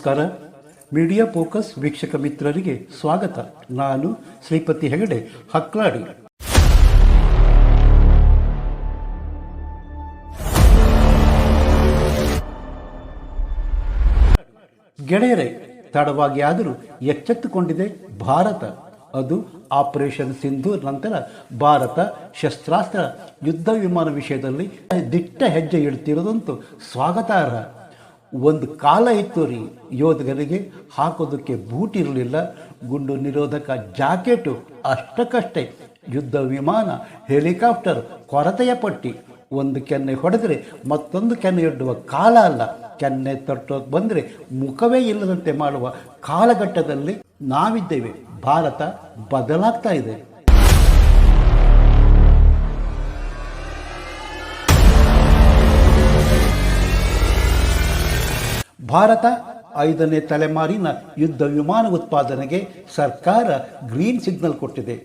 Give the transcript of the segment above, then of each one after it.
ನಮಸ್ಕಾರ. Media focus ವೀಕ್ಷಕ ಮಿತ್ರರಿಗೆ ಸ್ವಾಗತ. ನಾನು ಶ್ರೀಪತಿ ಹೆಗಡೆ, ಹಕ್ಲಾಡಿ. ಗೆಳೆಯರೇ, ತಡವಾಗಿ ಆದರೂ ಎಚ್ಚೆತ್ತುಕೊಂಡಿದೆ ಭಾರತ. ಅದು ಆಪರೇಷನ್ ಸಿಂಧು ನಂತರ ಭಾರತ ಶಸ್ತ್ರಾಸ್ತ್ರ ಯುದ್ಧ ವಿಮಾನ ವಿಷಯದಲ್ಲಿ ದಿಟ್ಟ ಹೆಜ್ಜೆ ಇಡ್ತಿರೋದಂತೂ ಸ್ವಾಗತಾರ್ಹ. ಒಂದು ಕಾಲ ಇತ್ತು ರೀ ಯೋಧಗರಿಗೆ ಹಾಕೋದಕ್ಕೆ ಬೂಟ್ ಇರಲಿಲ್ಲ, ಗುಂಡು ನಿರೋಧಕ ಜಾಕೆಟು, ಅಷ್ಟಕ್ಕಷ್ಟೇ ಯುದ್ಧ ವಿಮಾನ, ಹೆಲಿಕಾಪ್ಟರ್, ಕೊರತೆಯ ಪಟ್ಟಿ, ಒಂದು ಕೆನ್ನೆ ಹೊಡೆದರೆ ಮತ್ತೊಂದು ಕೆನ್ನೆ ಒಡ್ಡುವ ಕಾಲ ಅಲ್ಲ. ಕೆನ್ನೆ ತಟ್ಟೋಕೆ ಬಂದರೆ ಮುಖವೇ ಇಲ್ಲದಂತೆ ಮಾಡುವ ಕಾಲಘಟ್ಟದಲ್ಲಿ ನಾವಿದ್ದೇವೆ. ಭಾರತ ಬದಲಾಗ್ತಾ ಇದೆ. ಭಾರತ ಐದನೇ ತಲೆಮಾರಿನ ಯುದ್ಧ ವಿಮಾನ ಉತ್ಪಾದನೆಗೆ ಸರ್ಕಾರ ಗ್ರೀನ್ ಸಿಗ್ನಲ್ ಕೊಟ್ಟಿದೆ.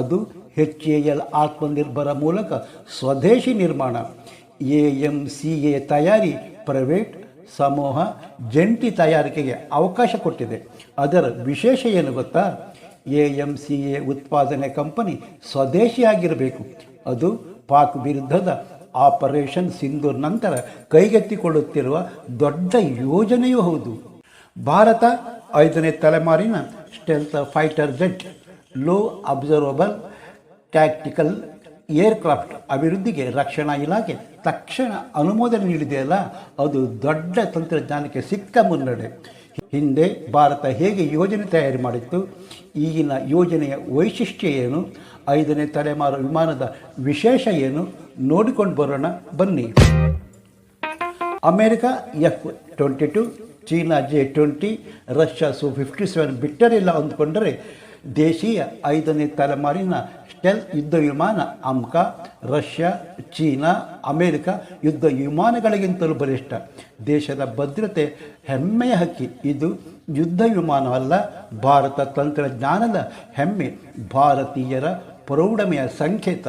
ಅದು ಹೆಚ್ ಎ ಎಲ್ ಆತ್ಮನಿರ್ಭರ ಮೂಲಕ ಸ್ವದೇಶಿ ನಿರ್ಮಾಣ. ಎ ಎಂ ಸಿ ಎ ತಯಾರಿ, ಪ್ರೈವೇಟ್, ಸಮೂಹ, ಜಂಟಿ ತಯಾರಿಕೆಗೆ ಅವಕಾಶ ಕೊಟ್ಟಿದೆ. ಅದರ ವಿಶೇಷ ಏನು ಗೊತ್ತಾ? ಎ ಎಂ ಸಿ ಎ ಉತ್ಪಾದನೆ ಕಂಪನಿ ಸ್ವದೇಶಿಯಾಗಿರಬೇಕು. ಅದು ಪಾಕ್ ವಿರುದ್ಧದ ಆಪರೇಷನ್ ಸಿಂಧೂರ್ ನಂತರ ಕೈಗೆತ್ತಿಕೊಳ್ಳುತ್ತಿರುವ ದೊಡ್ಡ ಯೋಜನೆಯೂ ಹೌದು. ಭಾರತ ಐದನೇ ತಲೆಮಾರಿನ stealth fighter jet low observable tactical aircraft ಅಭಿವೃದ್ಧಿಗೆ ರಕ್ಷಣಾ ಇಲಾಖೆ ತಕ್ಷಣ ಅನುಮೋದನೆ ನೀಡಿದೆಯಲ್ಲ ಅದು ದೊಡ್ಡ ತಂತ್ರಜ್ಞಾನಕ್ಕೆ ಸಿಕ್ಕ ಮುನ್ನಡೆ. ಹಿಂದೆ ಭಾರತ ಹೇಗೆ ಯೋಜನೆ ತಯಾರಿ ಮಾಡಿತ್ತು? ಈಗಿನ ಯೋಜನೆಯ ವೈಶಿಷ್ಟ್ಯ ಏನು? ಐದನೇ ತಲೆಮಾರು ವಿಮಾನದ ವಿಶೇಷ ಏನು? ನೋಡಿಕೊಂಡು ಬರೋಣ, ಬನ್ನಿ. America F twenty two, China J twenty, Russia Su fifty seven ಬಿಟ್ಟರಿಲ್ಲ ಅಂದ್ಕೊಂಡರೆ ದೇಶೀಯ ಐದನೇ ತಲೆಮಾರಿನ ಸ್ಟೆಲ್ ಯುದ್ಧ ವಿಮಾನ ಅಮ್ಕ, ರಷ್ಯಾ, ಚೀನಾ, ಅಮೇರಿಕ ಯುದ್ಧ ವಿಮಾನಗಳಿಗಿಂತಲೂ ಬಲಿಷ್ಠ ದೇಶದ ಭದ್ರತೆ ಹೆಮ್ಮೆಯ ಹಕ್ಕಿ. ಇದು ಯುದ್ಧ ವಿಮಾನವಲ್ಲ, ಭಾರತ ತಂತ್ರಜ್ಞಾನದ ಹೆಮ್ಮೆ. ಭಾರತೀಯರ ಪ್ರೌಢಮೆಯ ಸಂಕೇತ.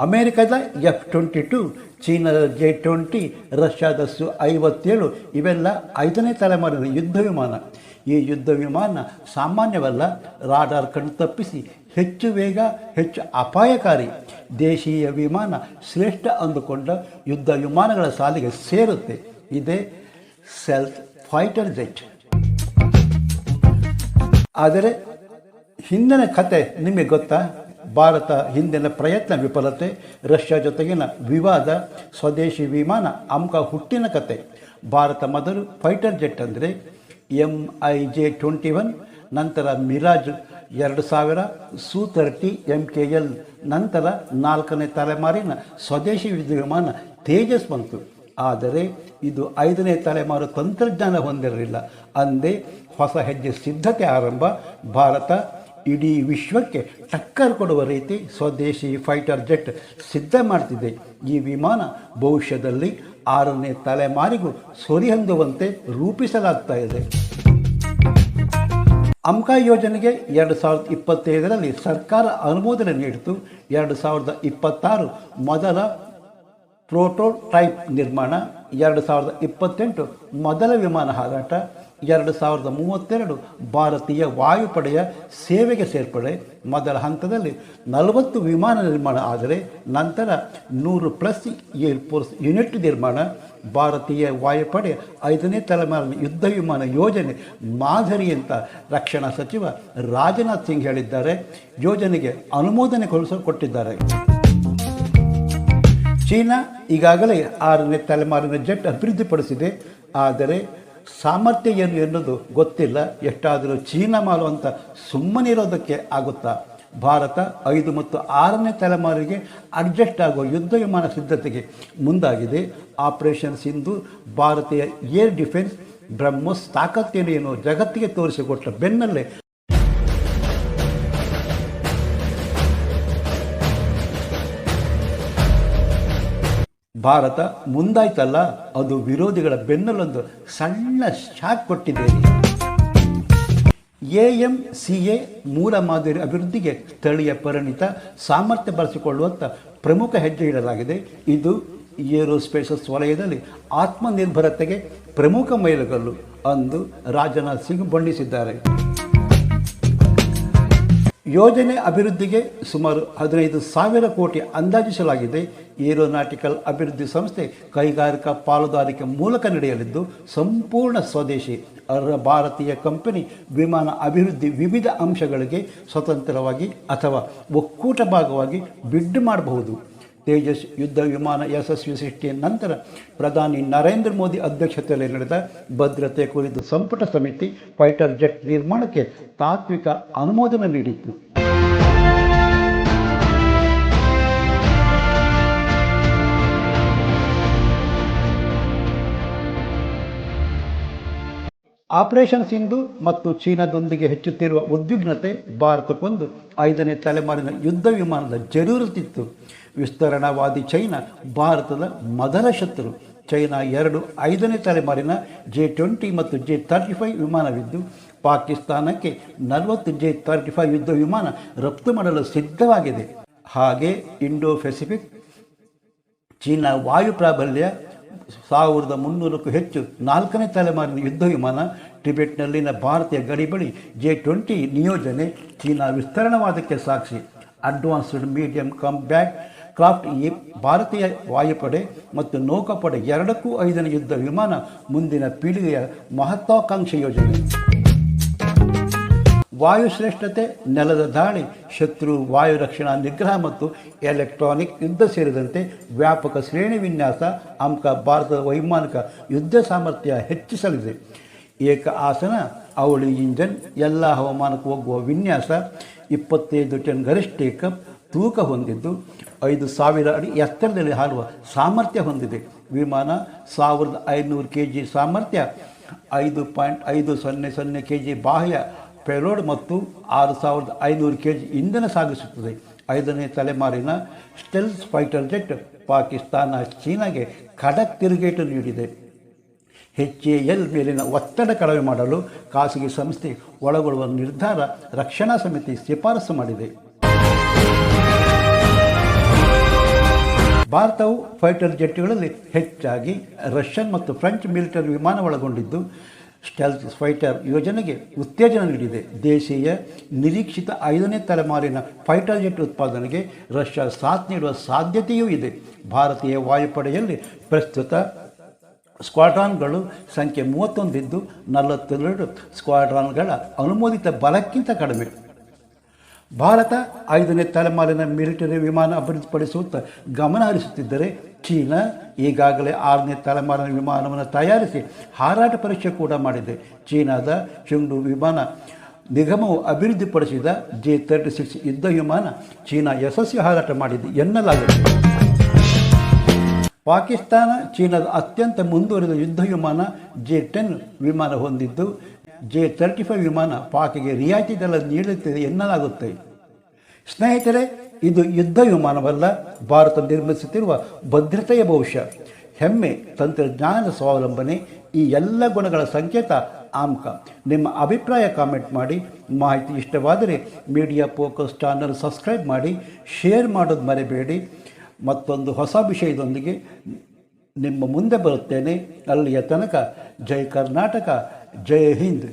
ಅಮೆರಿಕದ ಎಫ್ ಟ್ವೆಂಟಿ ಟು, ಚೀನಾದ ಜೆ ಟ್ವೆಂಟಿ, ರಷ್ಯಾದ ಸು ಐವತ್ತೇಳು, ಇವೆಲ್ಲ ಐದನೇ ತಲೆಮಾರಿನ ಯುದ್ಧ ವಿಮಾನ. ಈ ಯುದ್ಧ ವಿಮಾನ ಸಾಮಾನ್ಯವಲ್ಲ, ರಾಡಾರ್ ಕಣ್ಣು ತಪ್ಪಿಸಿ ಹೆಚ್ಚು ವೇಗ, ಹೆಚ್ಚು ಅಪಾಯಕಾರಿ. ದೇಶೀಯ ವಿಮಾನ ಶ್ರೇಷ್ಠ ಅಂದುಕೊಂಡ ಯುದ್ಧ ವಿಮಾನಗಳ ಸಾಲಿಗೆ ಸೇರುತ್ತೆ. ಇದೇ ಸೆಲ್ಫ್ ಫೈಟರ್ ಜೆಟ್. ಆದರೆ, ಹಿಂದಿನ ಕತೆ ನಿಮಗೆ ಗೊತ್ತಾ? ಭಾರತ ಹಿಂದಿನ ಪ್ರಯತ್ನ ವಿಫಲತೆ, ರಷ್ಯಾ ಜೊತೆಗಿನ ವಿವಾದ, ಸ್ವದೇಶಿ ವಿಮಾನ ಅಮ್ಕ ಹುಟ್ಟಿನ ಕತೆ. ಭಾರತ ಮೊದಲು ಫೈಟರ್ ಜೆಟ್ ಅಂದರೆ M I J twenty one, ನಂತರ ಮಿರಾಜ್ ಎರಡು ಸಾವಿರ, ಸು ತರ್ಟಿ ಎಂ ಕೆ ಎಲ್, ನಂತರ ನಾಲ್ಕನೇ ತಲೆಮಾರಿನ ಸ್ವದೇಶಿ ವಿಮಾನ ತೇಜಸ್ ಬಂತು. ಆದರೆ ಇದು ಐದನೇ ತಲೆಮಾರು ತಂತ್ರಜ್ಞಾನ ಹೊಂದಿರಲಿಲ್ಲ. ಅಂದೇ ಹೊಸ ಹೆಜ್ಜೆ ಸಿದ್ಧತೆ ಆರಂಭ, ಭಾರತ ಇಡೀ ವಿಶ್ವಕ್ಕೆ ಟಕ್ಕರ್ ಕೊಡುವ ರೀತಿ ಸ್ವದೇಶಿ ಫೈಟರ್ ಜೆಟ್ ಸಿದ್ಧ ಮಾಡ್ತಿದೆ. ಈ ವಿಮಾನ ಭವಿಷ್ಯದಲ್ಲಿ ಆರನೇ ತಲೆಮಾರಿಗೂ ಸರಿಹೊಂದುವಂತೆ ರೂಪಿಸಲಾಗ್ತಾ ಇದೆ. ಅಮ್ಕಾ ಯೋಜನೆಗೆ ಎರಡು ಸಾವಿರದ ಇಪ್ಪತ್ತೈದರಲ್ಲಿ ಸರ್ಕಾರ ಅನುಮೋದನೆ ನೀಡಿತು. ಎರಡು ಸಾವಿರದ ಇಪ್ಪತ್ತಾರು ಮೊದಲ ಪ್ರೋಟೋಟೈಪ್ ನಿರ್ಮಾಣ, ಎರಡು ಸಾವಿರದ ಇಪ್ಪತ್ತೆಂಟು ಮೊದಲ ವಿಮಾನ ಹಾರಾಟ ಎರಡು ಸಾವಿರದ ಮೂವತ್ತೆರಡು ಭಾರತೀಯ ವಾಯುಪಡೆಯ ಸೇವೆಗೆ ಸೇರ್ಪಡೆ. ಮೊದಲ ಹಂತದಲ್ಲಿ ನಲವತ್ತು ವಿಮಾನ ನಿರ್ಮಾಣ ಆದರೆ ನಂತರ ನೂರು ಪ್ಲಸ್ ಏರ್ಫೋರ್ಸ್ ಯೂನಿಟ್ ನಿರ್ಮಾಣ. ಭಾರತೀಯ ವಾಯುಪಡೆ ಐದನೇ ತಲೆಮಾರಿನ ಯುದ್ಧ ವಿಮಾನ ಯೋಜನೆ ಮಾದರಿ ಅಂತ ರಕ್ಷಣಾ ಸಚಿವ ರಾಜನಾಥ್ ಸಿಂಗ್ ಹೇಳಿದ್ದಾರೆ. ಯೋಜನೆಗೆ ಅನುಮೋದನೆ ಕೊಟ್ಟಿದ್ದಾರೆ ಚೀನಾ ಈಗಾಗಲೇ ಆರನೇ ತಲೆಮಾರಿನ ಜೆಟ್ ಅಭಿವೃದ್ಧಿಪಡಿಸಿದೆ. ಆದರೆ ಸಾಮರ್ಥ್ಯ ಏನು ಎನ್ನುವುದು ಗೊತ್ತಿಲ್ಲ. ಎಷ್ಟಾದರೂ ಚೀನಾ ಅಂತ ಸುಮ್ಮನಿರೋದಕ್ಕೆ ಆಗುತ್ತಾ? ಭಾರತ ಐದು ಮತ್ತು ಆರನೇ ತಲೆಮಾರಿಗೆ ಅಡ್ಜಸ್ಟ್ ಆಗುವ ಯುದ್ಧ ವಿಮಾನ ಸಿದ್ಧತೆಗೆ ಮುಂದಾಗಿದೆ. ಆಪರೇಷನ್ ಸಿಂಧು ಭಾರತೀಯ ಏರ್ ಡಿಫೆನ್ಸ್ ಬ್ರಹ್ಮೋಸ್ ತಾಕತ್ತೇನೇನು ಜಗತ್ತಿಗೆ ತೋರಿಸಿಕೊಟ್ಟ ಬೆನ್ನಲ್ಲೇ ಭಾರತ ಮುಂದಾಯ್ತಲ್ಲ, ಅದು ವಿರೋಧಿಗಳ ಬೆನ್ನಲ್ಲೊಂದು ಸಣ್ಣ ಶಾಕ್ ಕೊಟ್ಟಿದೆ. ಎ ಎಂ ಸಿ ಎ ಮೂಲ ಮಾದರಿ ಅಭಿವೃದ್ಧಿಗೆ ಸ್ಥಳೀಯ ಪರಿಣಿತ ಸಾಮರ್ಥ್ಯ ಬಳಸಿಕೊಳ್ಳುವಂಥ ಪ್ರಮುಖ ಹೆಜ್ಜೆ ಇಡಲಾಗಿದೆ. ಇದು ಏರೋಸ್ಪೇಸಸ್ ವಲಯದಲ್ಲಿ ಆತ್ಮನಿರ್ಭರತೆಗೆ ಪ್ರಮುಖ ಮೈಲುಗಲ್ಲು ಅಂದು ರಾಜನಾಥ್ ಸಿಂಗ್ ಬಣ್ಣಿಸಿದ್ದಾರೆ. ಯೋಜನೆ ಅಭಿವೃದ್ಧಿಗೆ ಸುಮಾರು ಹದಿನೈದು ಸಾವಿರ ಕೋಟಿ ಅಂದಾಜಿಸಲಾಗಿದೆ. ಏರೋನಾಟಿಕಲ್ ಅಭಿವೃದ್ಧಿ ಸಂಸ್ಥೆ ಕೈಗಾರಿಕಾ ಪಾಲುದಾರಿಕೆ ಮೂಲಕ ನಡೆಯಲಿದ್ದು, ಸಂಪೂರ್ಣ ಸ್ವದೇಶಿ, ಅರ್ಹ ಭಾರತೀಯ ಕಂಪನಿ, ವಿಮಾನ ಅಭಿವೃದ್ಧಿ ವಿವಿಧ ಅಂಶಗಳಿಗೆ ಸ್ವತಂತ್ರವಾಗಿ ಅಥವಾ ಒಕ್ಕೂಟ ಭಾಗವಾಗಿ ಬಿಡ್ ಮಾಡಬಹುದು. ತೇಜಸ್ ಯುದ್ಧ ವಿಮಾನ ಯಶಸ್ವಿ ಸೃಷ್ಟಿಯ ನಂತರ ಪ್ರಧಾನಿ ನರೇಂದ್ರ ಮೋದಿ ಅಧ್ಯಕ್ಷತೆಯಲ್ಲಿ ನಡೆದ ಭದ್ರತೆ ಕುರಿತು ಸಂಪುಟ ಸಮಿತಿ ಫೈಟರ್ ಜೆಟ್ ನಿರ್ಮಾಣಕ್ಕೆ ತಾತ್ವಿಕ ಅನುಮೋದನೆ ನೀಡಿತ್ತು. ಆಪರೇಷನ್ ಸಿಂಧು ಮತ್ತು ಚೀನಾದೊಂದಿಗೆ ಹೆಚ್ಚುತ್ತಿರುವ ಉದ್ವಿಗ್ನತೆ ಭಾರತಕ್ಕೊಂದು ಐದನೇ ತಲೆಮಾರಿನ ಯುದ್ಧ ವಿಮಾನದ ಜರೂರತಿತ್ತು ವಿಸ್ತರಣಾವಾದಿ ಚೈನಾ, ಭಾರತದ ಮೊದಲ ಶತ್ರು. ಚೈನಾ ಎರಡು ಐದನೇ ತಲೆಮಾರಿನ ಜೆ ಟ್ವೆಂಟಿ ಮತ್ತು ಜೆ ತರ್ಟಿ ಫೈವ್ ವಿಮಾನವಿದ್ದು, ಪಾಕಿಸ್ತಾನಕ್ಕೆ ನಲವತ್ತು ಜೆ ತರ್ಟಿ ಫೈವ್ ಯುದ್ಧ ವಿಮಾನ ರಫ್ತು ಮಾಡಲು ಸಿದ್ಧವಾಗಿದೆ. ಹಾಗೆ ಇಂಡೋ ಪೆಸಿಫಿಕ್, ಚೀನಾ ವಾಯು ಪ್ರಾಬಲ್ಯ ಸಾವಿರದ ಮುನ್ನೂರಕ್ಕೂ ಹೆಚ್ಚು ನಾಲ್ಕನೇ ತಲೆಮಾರಿನ ಯುದ್ಧ ವಿಮಾನ ಟಿಬೆಟ್ನಲ್ಲಿನ ಭಾರತೀಯ ಗಡಿ ಬಳಿ ಜೆ ಟ್ವೆಂಟಿ ನಿಯೋಜನೆ ಚೀನಾ ವಿಸ್ತರಣವಾದಕ್ಕೆ ಸಾಕ್ಷಿ. ಅಡ್ವಾನ್ಸ್ಡ್ ಮೀಡಿಯಂ ಬ್ಯಾಕ್ ಕ್ರಾಫ್ಟ್ ಈ ಭಾರತೀಯ ವಾಯುಪಡೆ ಮತ್ತು ನೌಕಾಪಡೆ ಎರಡಕ್ಕೂ ಐದನೇ ಯುದ್ಧ ವಿಮಾನ ಮುಂದಿನ ಪೀಳಿಗೆಯ ಮಹತ್ವಾಕಾಂಕ್ಷೆ ಯೋಜನೆ. ವಾಯು ಶ್ರೇಷ್ಠತೆ, ನೆಲದ ದಾಳಿ, ಶತ್ರು ವಾಯು ರಕ್ಷಣಾ ನಿಗ್ರಹ ಮತ್ತು ಎಲೆಕ್ಟ್ರಾನಿಕ್ ಯುದ್ಧ ಸೇರಿದಂತೆ ವ್ಯಾಪಕ ಶ್ರೇಣಿ ವಿನ್ಯಾಸ ಅಂಕ ಭಾರತದ ವೈಮಾನಿಕ ಯುದ್ಧ ಸಾಮರ್ಥ್ಯ ಹೆಚ್ಚಿಸಲಿದೆ. ಏಕ ಆಸನ, ಅವಳಿ ಇಂಜನ್, ಎಲ್ಲ ಹವಾಮಾನಕ್ಕೆ ಹೋಗುವ ವಿನ್ಯಾಸ, ಇಪ್ಪತ್ತೈದು ಟನ್ ಗರಿಷ್ಠ ಟೇಕಪ್ ತೂಕ ಹೊಂದಿದ್ದು ಐದು ಸಾವಿರ ಅಡಿ ಎತ್ತರದಲ್ಲಿ ಹಾರುವ ಸಾಮರ್ಥ್ಯ ಹೊಂದಿದೆ. ವಿಮಾನ ಸಾವಿರದ ಐನೂರು ಕೆ ಜಿ ಸಾಮರ್ಥ್ಯ, ಐದು ಪಾಯಿಂಟ್ ಐದು ಸೊನ್ನೆ ಸೊನ್ನೆ ಕೆ ಜಿ ಬಾಹ್ಯ ಪೆರೋಡ್ ಮತ್ತು ಆರು ಸಾವಿರದ ಐನೂರು ಕೆ ಜಿ ಇಂಧನ ಸಾಗಿಸುತ್ತದೆ. ಐದನೇ ತಲೆಮಾರಿನ ಸ್ಟೆಲ್ಸ್ ಫೈಟರ್ ಜೆಟ್ ಪಾಕಿಸ್ತಾನ ಚೀನಾಗೆ ಖಡಕ್ ತಿರುಗೇಟು ನೀಡಿದೆ. ಎಚ್ ಎ ಎಲ್ ಮೇಲಿನ ಒತ್ತಡ ಕಡಿಮೆ ಮಾಡಲು ಖಾಸಗಿ ಸಂಸ್ಥೆ ಒಳಗೊಳ್ಳುವ ನಿರ್ಧಾರ ರಕ್ಷಣಾ ಸಮಿತಿ ಶಿಫಾರಸು ಮಾಡಿದೆ. ಭಾರತವು ಫೈಟರ್ ಜೆಟ್ಗಳಲ್ಲಿ ಹೆಚ್ಚಾಗಿ ರಷ್ಯನ್ ಮತ್ತು ಫ್ರೆಂಚ್ ಮಿಲಿಟರಿ ವಿಮಾನ ಒಳಗೊಂಡಿದ್ದು, ಸ್ಟೆಲ್ತ್ ಫೈಟರ್ ಯೋಜನೆಗೆ ಉತ್ತೇಜನ ನೀಡಿದೆ. ದೇಶೀಯ ನಿರೀಕ್ಷಿತ ಐದನೇ ತಲೆಮಾರಿನ ಫೈಟರ್ ಜೆಟ್ ಉತ್ಪಾದನೆಗೆ ರಷ್ಯಾ ಸಾಥ್ ನೀಡುವ ಸಾಧ್ಯತೆಯೂ ಇದೆ. ಭಾರತೀಯ ವಾಯುಪಡೆಯಲ್ಲಿ ಪ್ರಸ್ತುತ ಸ್ಕ್ವಾಡ್ರಾನ್ಗಳು ಸಂಖ್ಯೆ ಮೂವತ್ತೊಂದಿದ್ದು, ನಲವತ್ತೆರಡು ಸ್ಕ್ವಾಡ್ರಾನ್ಗಳ ಅನುಮೋದಿತ ಬಲಕ್ಕಿಂತ ಕಡಿಮೆ. ಭಾರತ ಐದನೇ ತಲೆಮಾರಿನ ಮಿಲಿಟರಿ ವಿಮಾನ ಅಭಿವೃದ್ಧಿಪಡಿಸುತ್ತ ಗಮನ ಹರಿಸುತ್ತಿದ್ದರೆ ಚೀನಾ ಈಗಾಗಲೇ ಆರನೇ ತಲೆಮಾರಿನ ವಿಮಾನವನ್ನು ತಯಾರಿಸಿ ಹಾರಾಟ ಪರೀಕ್ಷೆ ಕೂಡ ಮಾಡಿದೆ. ಚೀನಾದ ಚೆಂಡು ವಿಮಾನ ನಿಗಮವು ಅಭಿವೃದ್ಧಿಪಡಿಸಿದ ಜೆ ತರ್ಟಿ ಸಿಕ್ಸ್ ಯುದ್ಧ ವಿಮಾನ ಚೀನಾ ಯಶಸ್ವಿ ಹಾರಾಟ ಮಾಡಿದೆ ಎನ್ನಲಾಗಿದೆ. ಪಾಕಿಸ್ತಾನ ಚೀನಾದ ಅತ್ಯಂತ ಮುಂದುವರಿದ ಯುದ್ಧ ವಿಮಾನ ಜೆ ಟೆನ್ ವಿಮಾನ ಹೊಂದಿದ್ದು ಜೆ ತರ್ಟಿ ಫೈವ್ ವಿಮಾನ ಪಾಕಿಗೆ ರಿಯಾಯಿತಿ ದರ ನೀಡುತ್ತಿದೆ ಎನ್ನಲಾಗುತ್ತೆ. ಸ್ನೇಹಿತರೆ, ಇದು ಯುದ್ಧ ವಿಮಾನವಲ್ಲ, ಭಾರತ ನಿರ್ಮಿಸುತ್ತಿರುವ ಭದ್ರತೆಯ ಭವಿಷ್ಯ. ಹೆಮ್ಮೆ ತಂತ್ರಜ್ಞಾನ ಸ್ವಾವಲಂಬನೆ, ಈ ಎಲ್ಲ ಗುಣಗಳ ಸಂಕೇತ ಆಮ್ಕ. ನಿಮ್ಮ ಅಭಿಪ್ರಾಯ ಕಾಮೆಂಟ್ ಮಾಡಿ, ಮಾಹಿತಿ ಇಷ್ಟವಾದರೆ ಮೀಡಿಯಾ ಫೋಕಸ್ ಚಾನಲ್ ಸಬ್ಸ್ಕ್ರೈಬ್ ಮಾಡಿ, ಶೇರ್ ಮಾಡೋದು ಮರೆಬೇಡಿ. ಮತ್ತೊಂದು ಹೊಸ ವಿಷಯದೊಂದಿಗೆ ನಿಮ್ಮ ಮುಂದೆ ಬರುತ್ತೇನೆ. ಅಲ್ಲಿಯ ತನಕ ಜೈ ಕರ್ನಾಟಕ. ಜೈ ಹಿಂದ್